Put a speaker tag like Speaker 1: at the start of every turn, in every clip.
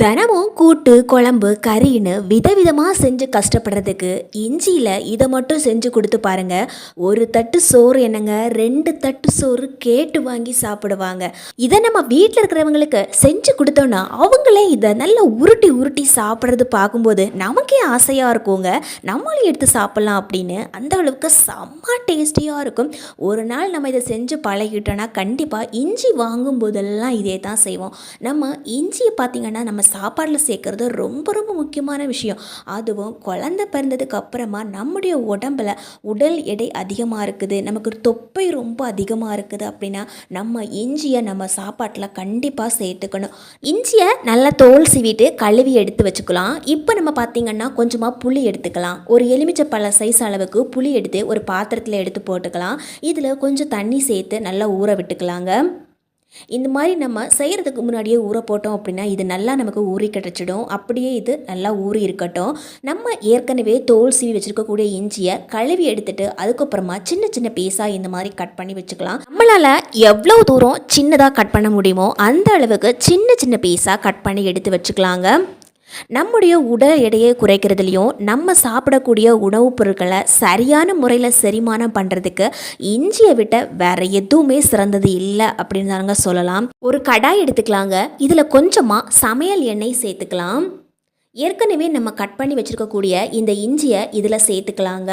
Speaker 1: தினமும் கூட்டு குழம்பு கறின்னு விதவிதமாக செஞ்சு கஷ்டப்படுறதுக்கு இஞ்சியில் இதை மட்டும் செஞ்சு கொடுத்து பாருங்க. ஒரு தட்டு சோறு என்னங்க? ரெண்டு தட்டு சோறு கேட்டு வாங்கி சாப்பிடுவாங்க. இதை நம்ம வீட்டில் இருக்கிறவங்களுக்கு செஞ்சு கொடுத்தோன்னா அவங்களே இதை நல்லா உருட்டி உருட்டி சாப்பிட்றது பார்க்கும்போது நமக்கே ஆசையாக இருக்குங்க. நம்மளும் எடுத்து சாப்பிட்லாம் அப்படின்னு அந்த அளவுக்கு செம்ம டேஸ்டியாக இருக்கும். ஒரு நாள் நம்ம இதை செஞ்சு பழகிட்டோன்னா கண்டிப்பாக இஞ்சி வாங்கும் போதெல்லாம் இதே தான் செய்வோம். நம்ம இஞ்சியை பார்த்திங்கன்னா நம்ம சாப்பாடில் சேர்க்குறது ரொம்ப ரொம்ப முக்கியமான விஷயம். அதுவும் குழந்தை பிறந்ததுக்கு அப்புறமா நம்முடைய உடம்புல உடல் எடை அதிகமாக இருக்குது. நமக்கு தொப்பை ரொம்ப அதிகமாக இருக்குது அப்படின்னா நம்ம இஞ்சியை நம்ம சாப்பாட்டில் கண்டிப்பாக சேர்த்துக்கணும். இஞ்சியை நல்லா தோல் சீவிட்டு கழுவி எடுத்து வச்சுக்கலாம். இப்போ நம்ம பார்த்திங்கன்னா கொஞ்சமாக புளி எடுத்துக்கலாம். ஒரு எலுமிச்சை பழ சைஸ் அளவுக்கு புளி எடுத்து ஒரு பாத்திரத்தில் எடுத்து போட்டுக்கலாம். இதில் கொஞ்சம் தண்ணி சேர்த்து நல்லா ஊற விட்டுக்கலாங்க. இந்த மாதிரி நம்ம செய்கிறதுக்கு முன்னாடியே ஊற போட்டோம் அப்படின்னா இது நல்லா நமக்கு ஊறி கிடச்சிடும். அப்படியே இது நல்லா ஊறி இருக்கட்டும். நம்ம ஏற்கனவே தோல் சீவி வச்சுருக்கக்கூடிய இஞ்சியை கழுவி எடுத்துட்டு அதுக்கப்புறமா சின்ன சின்ன பீஸாக இந்த மாதிரி கட் பண்ணி வச்சுக்கலாம். நம்மளால் எவ்வளோ தூரம் சின்னதாக கட் பண்ண முடியுமோ அந்த அளவுக்கு சின்ன சின்ன பீஸாக கட் பண்ணி எடுத்து வச்சுக்கலாங்க. நம்முடைய உடல் எடையை குறைக்கிறதுலையும் நம்ம சாப்பிடக்கூடிய உணவுப் பொருட்களை சரியான முறையில் செரிமானம் பண்ணுறதுக்கு இஞ்சியை விட்ட வேற எதுவுமே சிறந்தது இல்லை அப்படின்னு தாங்க சொல்லலாம். ஒரு கடாய் எடுத்துக்கலாங்க. இதில் கொஞ்சமாக சமையல் எண்ணெய் சேர்த்துக்கலாம். ஏற்கனவே நம்ம கட் பண்ணி வச்சுருக்கக்கூடிய இந்த இஞ்சியை இதில் சேர்த்துக்கலாங்க.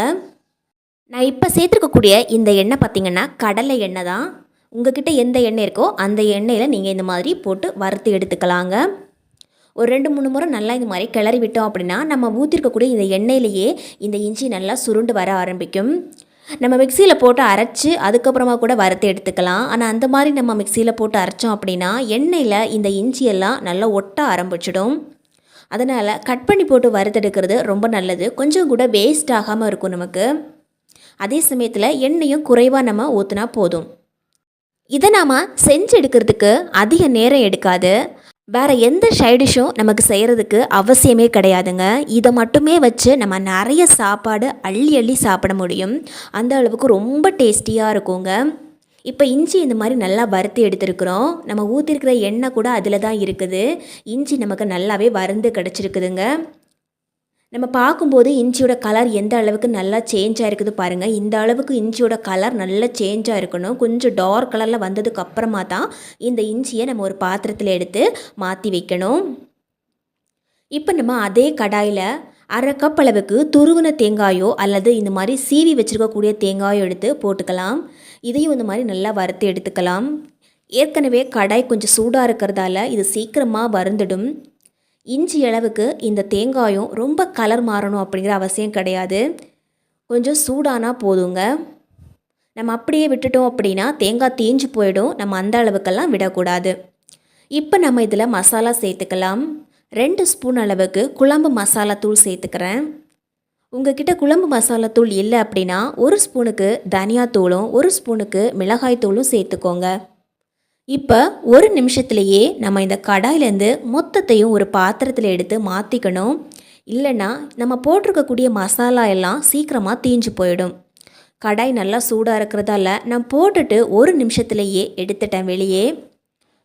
Speaker 1: நான் இப்போ சேர்த்துருக்கக்கூடிய இந்த எண்ணெய் பார்த்திங்கன்னா கடலை எண்ணெய் தான். உங்ககிட்ட எந்த எண்ணெய் இருக்கோ அந்த எண்ணெயில் நீங்கள் இந்த மாதிரி போட்டு வறுத்து எடுத்துக்கலாங்க. ஒரு ரெண்டு மூணு முறை நல்லா இந்த மாதிரி கிளறி விட்டோம் அப்படின்னா நம்ம ஊற்றிருக்கக்கூடிய இந்த எண்ணெயிலேயே இந்த இஞ்சி நல்லா சுருண்டு வர ஆரம்பிக்கும். நம்ம மிக்சியில் போட்டு அரைச்சி அதுக்கப்புறமா கூட வறுத்து எடுத்துக்கலாம். ஆனால் அந்த மாதிரி நம்ம மிக்சியில் போட்டு அரைச்சோம் அப்படின்னா எண்ணெயில் இந்த இஞ்சியெல்லாம் நல்லா ஒட்ட ஆரம்பிச்சிடும். அதனால் கட் பண்ணி போட்டு வறுத்தெடுக்கிறது ரொம்ப நல்லது. கொஞ்சம் கூட வேஸ்ட் ஆகாமல் இருக்கும் நமக்கு. அதே சமயத்தில் எண்ணெயும் குறைவாக நம்ம ஊற்றினா போதும். இதை நாம் செஞ்சு எடுக்கிறதுக்கு அதிக நேரம் எடுக்காது. வேறு எந்த சைடிஷும் நமக்கு செய்கிறதுக்கு அவசியமே கிடையாதுங்க. இதை மட்டுமே வச்சு நம்ம நிறைய சாப்பாடு அள்ளி அள்ளி சாப்பிட முடியும். அந்த அளவுக்கு ரொம்ப டேஸ்டியாக இருக்குங்க. இப்போ இஞ்சி இந்த மாதிரி நல்லா வறுத்து எடுத்துருக்குறோம். நம்ம ஊற்றிருக்கிற எண்ணெய் கூட அதில் தான் இருக்குது. இஞ்சி நமக்கு நல்லாவே வறுந்து கிடச்சிருக்குதுங்க. நம்ம பார்க்கும்போது இஞ்சியோட கலர் எந்த அளவுக்கு நல்லா சேஞ்ச் ஆகிருக்குது பாருங்கள் இந்த அளவுக்கு இஞ்சியோட கலர் நல்லா சேஞ்சாக இருக்கணும் கொஞ்சம் டார்க் கலரில் வந்ததுக்கு அப்புறமா தான் இந்த இஞ்சியை நம்ம ஒரு பாத்திரத்தில் எடுத்து மாற்றி வைக்கணும். இப்போ நம்ம அதே கடாயில் அரை கப் அளவுக்கு துருவின தேங்காயோ அல்லது இந்த மாதிரி சீவி வச்சுருக்கக்கூடிய தேங்காயோ எடுத்து போட்டுக்கலாம். இதையும் இந்த மாதிரி நல்லா வறுத்து எடுத்துக்கலாம். ஏற்கனவே கடாய் கொஞ்சம் சூடாக இருக்கிறதால இது சீக்கிரமாக வறுந்துடும். இஞ்சி அளவுக்கு இந்த தேங்காயும் ரொம்ப கலர் மாறணும் அப்படிங்கிற அவசியம் கிடையாது. கொஞ்சம் சூடானா போதுங்க. நம்ம அப்படியே விட்டுட்டோம் அப்படின்னா தேங்காய் தீஞ்சு போயிடும். நம்ம அந்த அளவுக்கெல்லாம் விடக்கூடாது. இப்போ நம்ம இதில் மசாலா சேர்த்துக்கலாம். ரெண்டு ஸ்பூன் அளவுக்கு குழம்பு மசாலா தூள் சேர்த்துக்கிறேன். உங்ககிட்ட குழம்பு மசாலா தூள் இல்லை அப்படின்னா ஒரு ஸ்பூனுக்கு தனியாத்தூளும் ஒரு ஸ்பூனுக்கு மிளகாய் தூளும் சேர்த்துக்கோங்க. இப்போ ஒரு நிமிஷத்துலேயே நம்ம இந்த கடாயிலேருந்து மொத்தத்தையும் ஒரு பாத்திரத்தில் எடுத்து மாற்றிக்கணும் இல்லைன்னா நம்ம போட்டிருக்கக்கூடிய மசாலா எல்லாம் சீக்கிரமாக தீஞ்சு போயிடும். கடாய் நல்லா சூடாக இருக்கிறதால நான் போட்டுட்டு ஒரு நிமிஷத்துலேயே எடுத்துட்டேன் வெளியே.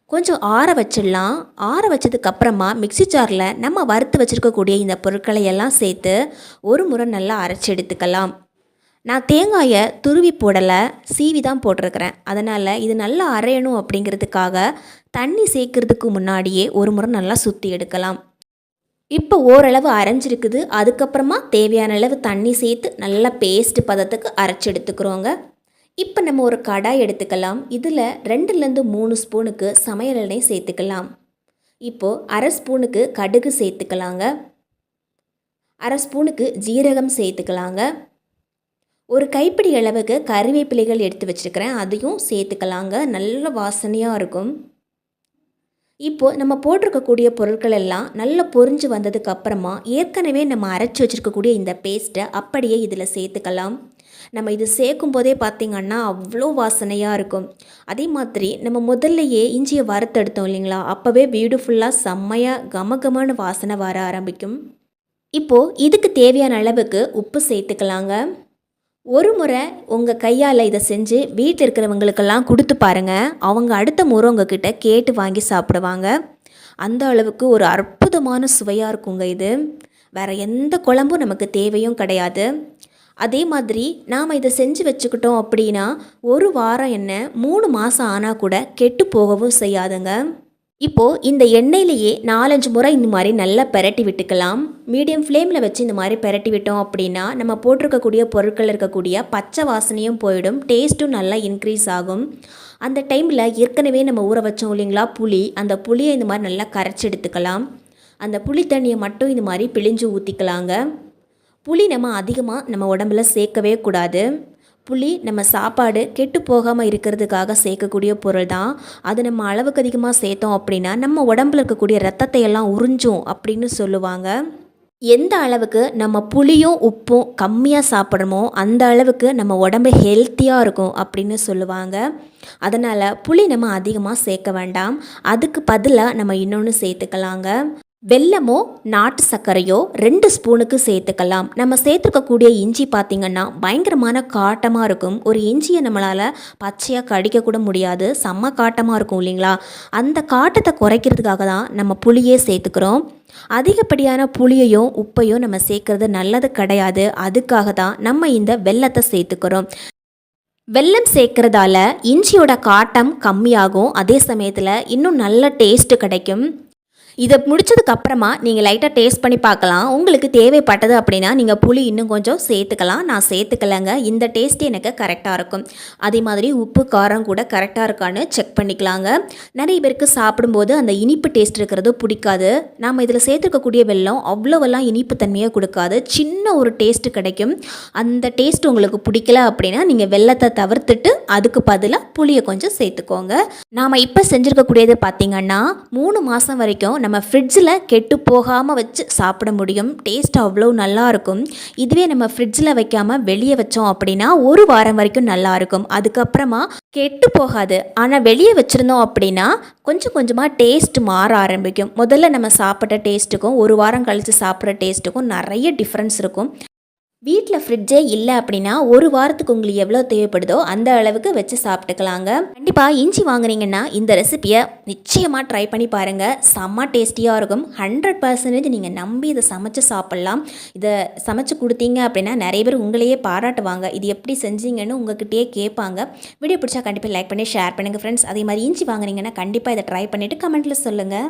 Speaker 1: கொஞ்சம் ஆற வச்சிடலாம். ஆற வச்சதுக்கப்புறமா மிக்சி ஜாரில் நம்ம வறுத்து வச்சுருக்கக்கூடிய இந்த பொருட்களை எல்லாம் சேர்த்து ஒரு முறை நல்லா அரைச்சி எடுத்துக்கலாம். நான் தேங்காயை துருவி போடலை சீவி தான் போட்டிருக்கிறேன். அதனால் இது நல்லா அரையணும் அப்படிங்கிறதுக்காக தண்ணி சேர்க்கறதுக்கு முன்னாடியே ஒரு முறை நல்லா சுற்றி எடுக்கலாம். இப்போ ஓரளவு அரைஞ்சிருக்குது. அதுக்கப்புறமா தேவையான அளவு தண்ணி சேர்த்து நல்லா பேஸ்ட் பதத்துக்கு அரைச்சி எடுத்துக்கிறோங்க. இப்போ நம்ம ஒரு கடாய் எடுத்துக்கலாம். இதில் ரெண்டுலேருந்து மூணு ஸ்பூனுக்கு சமையல் எண்ணெய் சேர்த்துக்கலாம். இப்போது அரை ஸ்பூனுக்கு கடுகு சேர்த்துக்கலாங்க. அரை ஸ்பூனுக்கு ஜீரகம் சேர்த்துக்கலாங்க. ஒரு கைப்பிடி அளவுக்கு கறிவேப்பிலைகள் எடுத்து வச்சுருக்கிறேன். அதையும் சேர்த்துக்கலாங்க. நல்ல வாசனையாக இருக்கும். இப்போது நம்ம போட்டிருக்கக்கூடிய பொருட்கள் எல்லாம் நல்லா பொரிஞ்சு வந்ததுக்கு அப்புறமா ஏற்கனவே நம்ம அரைச்சி வச்சுருக்கக்கூடிய இந்த பேஸ்ட்டை அப்படியே இதில் சேர்த்துக்கலாம். நம்ம இது சேர்க்கும் போதே பார்த்திங்கன்னா அவ்வளோ வாசனையாக இருக்கும். அதே மாதிரி நம்ம முதல்லையே இஞ்சியை வறுத்தெடுத்தோம் இல்லைங்களா? அப்போவே வீடு ஃபுல்லாக செம்மையாக கமகமான வாசனை வர ஆரம்பிக்கும். இப்போது இதுக்கு தேவையான அளவுக்கு உப்பு சேர்த்துக்கலாங்க. ஒரு முறை உங்கள் கையால் இதை செஞ்சு வீட்டில் இருக்கிறவங்களுக்கெல்லாம் கொடுத்து பாருங்கள் அவங்க அடுத்த முறை உங்ககிட்ட கேட்டு வாங்கி சாப்பிடுவாங்க. அந்த அளவுக்கு ஒரு அற்புதமான சுவையாக இருக்குங்க இது. வேறு எந்த குழம்பும் நமக்கு தேவையும் கிடையாது. அதே மாதிரி நாம் இதை செஞ்சு வச்சுக்கிட்டோம் அப்படின்னா ஒரு வாரம் என்ன மூணு மாதம் ஆனால் கூட கெட்டு போகவும் செய்யாதுங்க. இப்போது இந்த எண்ணெயிலேயே நாலஞ்சு முறை இந்த மாதிரி நல்லா பெரட்டி விட்டுக்கலாம். மீடியம் ஃப்ளேமில் வச்சு இந்த மாதிரி பெரட்டி விட்டோம் அப்படின்னா நம்ம போட்டிருக்கக்கூடிய பொருட்கள் இருக்கக்கூடிய பச்சை வாசனையும் போயிடும். டேஸ்ட்டும் நல்லா இன்க்ரீஸ் ஆகும். அந்த டைமில் ஏற்கனவே நம்ம ஊற வச்சோம் இல்லைங்களா புளி. அந்த புளியை இந்த மாதிரி நல்லா கரைச்சி எடுத்துக்கலாம். அந்த புளி தண்ணியை மட்டும் இந்த மாதிரி பிழிஞ்சு ஊற்றிக்கலாங்க புளி நம்ம அதிகமாக நம்ம உடம்புல சேர்க்கவே கூடாது. புளி நம்ம சாப்பாடு கெட்டு போகாமல் இருக்கிறதுக்காக சேர்க்கக்கூடிய பொருள் தான் அது நம்ம அளவுக்கு அதிகமாக சேர்த்தோம் அப்படின்னா நம்ம உடம்புல இருக்கக்கூடிய ரத்தத்தை எல்லாம் உறிஞ்சும் அப்படின்னு சொல்லுவாங்க. எந்த அளவுக்கு நம்ம புளியும் உப்பும் கம்மியாக சாப்பிட்றோமோ அந்த அளவுக்கு நம்ம உடம்பு ஹெல்த்தியாக இருக்கும் அப்படின்னு சொல்லுவாங்க. அதனால் புளி நம்ம அதிகமாக சேர்க்க வேண்டாம். அதுக்கு பதிலாக நம்ம இன்னொன்று சேர்த்துக்கலாங்க. வெல்லமோ நாட்டு சர்க்கரையோ ரெண்டு ஸ்பூனுக்கு சேர்த்துக்கலாம். நம்ம சேர்த்துக்கக்கூடிய இஞ்சி பார்த்திங்கன்னா பயங்கரமான காட்டமாக இருக்கும். ஒரு இஞ்சியை நம்மளால் பச்சையாக கடிக்கக்கூட முடியாது. செம்ம காட்டமாக இருக்கும் இல்லைங்களா? அந்த காட்டத்தை குறைக்கிறதுக்காக தான் நம்ம புளியே சேர்த்துக்கிறோம். அதிகப்படியான புளியையும் உப்பையும் நம்ம சேர்க்கறது நல்லது கிடையாது. அதுக்காக தான் நம்ம இந்த வெல்லத்தை சேர்த்துக்கிறோம். வெல்லம் சேர்க்கறதால இஞ்சியோட காட்டம் கம்மியாகும். அதே சமயத்தில் இன்னும் நல்ல டேஸ்ட்டு கிடைக்கும். இதை முடிச்சதுக்கப்புறமா நீங்கள் லைட்டாக டேஸ்ட் பண்ணி பார்க்கலாம். உங்களுக்கு தேவைப்பட்டது அப்படின்னா நீங்கள் புளி இன்னும் கொஞ்சம் சேர்த்துக்கலாம். நான் சேர்த்துக்கலைங்க. இந்த டேஸ்ட் எனக்கு கரெக்டாக இருக்கும். அதே மாதிரி உப்பு காரம் கூட கரெக்டாக இருக்கான்னு செக் பண்ணிக்கலாங்க. நிறைய பேருக்கு சாப்பிடும்போது அந்த இனிப்பு டேஸ்ட் இருக்கிறது பிடிக்காது. நாம் இதில் சேர்த்துருக்கக்கூடிய வெல்லம் அவ்வளோவெல்லாம் இனிப்பு தன்மையாக கொடுக்காது. சின்ன ஒரு டேஸ்ட்டு கிடைக்கும். அந்த டேஸ்ட் உங்களுக்கு பிடிக்கல அப்படின்னா நீங்கள் வெள்ளத்தை தவிர்த்துட்டு அதுக்கு பதிலாக புளியை கொஞ்சம் சேர்த்துக்கோங்க. நாம் இப்போ செஞ்சுருக்கக்கூடியது பார்த்திங்கன்னா மூணு மாதம் வரைக்கும் நம்ம ஃப்ரிட்ஜில் கெட்டு போகாமல் வச்சு சாப்பிட முடியும். டேஸ்ட் அவ்வளோ நல்லாயிருக்கும் இதுவே நம்ம ஃப்ரிட்ஜில் வைக்காமல் வெளியே வச்சோம் அப்படின்னா ஒரு வாரம் வரைக்கும் நல்லா இருக்கும். அதுக்கப்புறமா கெட்டு போகாது. ஆனால் வெளியே வச்சுருந்தோம் அப்படின்னா கொஞ்சம் கொஞ்சமாக டேஸ்ட் மாற ஆரம்பிக்கும். முதல்ல நம்ம சாப்பிட்ட டேஸ்ட்டுக்கும் ஒரு வாரம் கழித்து சாப்பிட்ற டேஸ்ட்டுக்கும் நிறைய டிஃப்ரென்ஸ் இருக்கும். வீட்டில் ஃப்ரிட்ஜே இல்லை அப்படின்னா ஒரு வாரத்துக்கு உங்களுக்கு எவ்வளோ தேவைப்படுதோ அந்த அளவுக்கு வச்சு சாப்பிட்டுக்கலாங்க. கண்டிப்பாக இஞ்சி வாங்குனீங்கன்னா இந்த ரெசிபியை நிச்சயமாக ட்ரை பண்ணி பாருங்கள் செம்ம டேஸ்டியாக இருக்கும். ஹண்ட்ரட் பர்சன்டேஜ் நீங்கள் நம்பி இதை சமைச்சு சாப்பிட்லாம். இதை சமைச்சு கொடுத்தீங்க அப்படின்னா நிறைய பேர் உங்களையே பாராட்டுவாங்க. இது எப்படி செஞ்சீங்கன்னு உங்ககிட்டயே கேட்பாங்க. வீடியோ பிடிச்சா கண்டிப்பாக லைக் பண்ணி ஷேர் பண்ணுங்கள் ஃப்ரெண்ட்ஸ் அதே மாதிரி இஞ்சி வாங்குனீங்கன்னா கண்டிப்பாக இதை ட்ரை பண்ணிவிட்டு கமெண்ட்டில் சொல்லுங்கள்